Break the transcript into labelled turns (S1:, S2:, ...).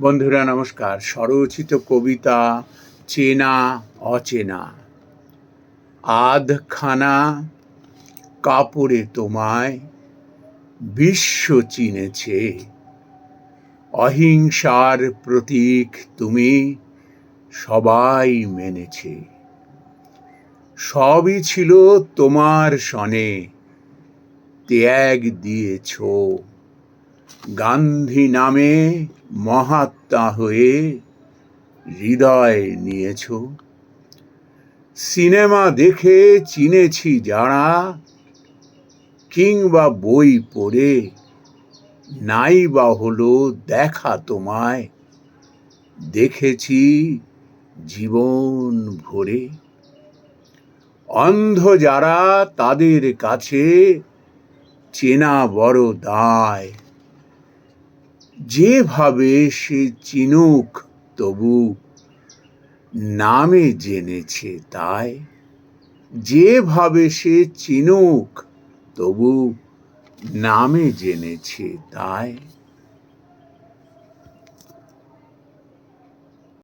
S1: বন্ধুরা, নমস্কার। স্বরচিত কবিতা চেনা, অচেনা। আধখানা কাপড়ে তোমায় বিশ্ব চিনেছে। অহিংসার প্রতীক তুমি সবাই মেনেছে। সবই ছিল তোমার সনে, ত্যাগ দিয়েছ গান্ধী নামে মহাত্মা হয়ে হৃদয় নিয়েছ। সিনেমা দেখে চিনেছি যারা, কিংবা বই পড়ে, নাই বা হলো দেখা তোমায়, দেখেছি জীবন ভরে। অন্ধ যারা তাদের কাছে চেনা বড় দায়। যেভাবে সে চিনুক তবু নামে জেনেছে তাই। যেভাবে সে চিনুক তবু নামে জেনেছে তাই।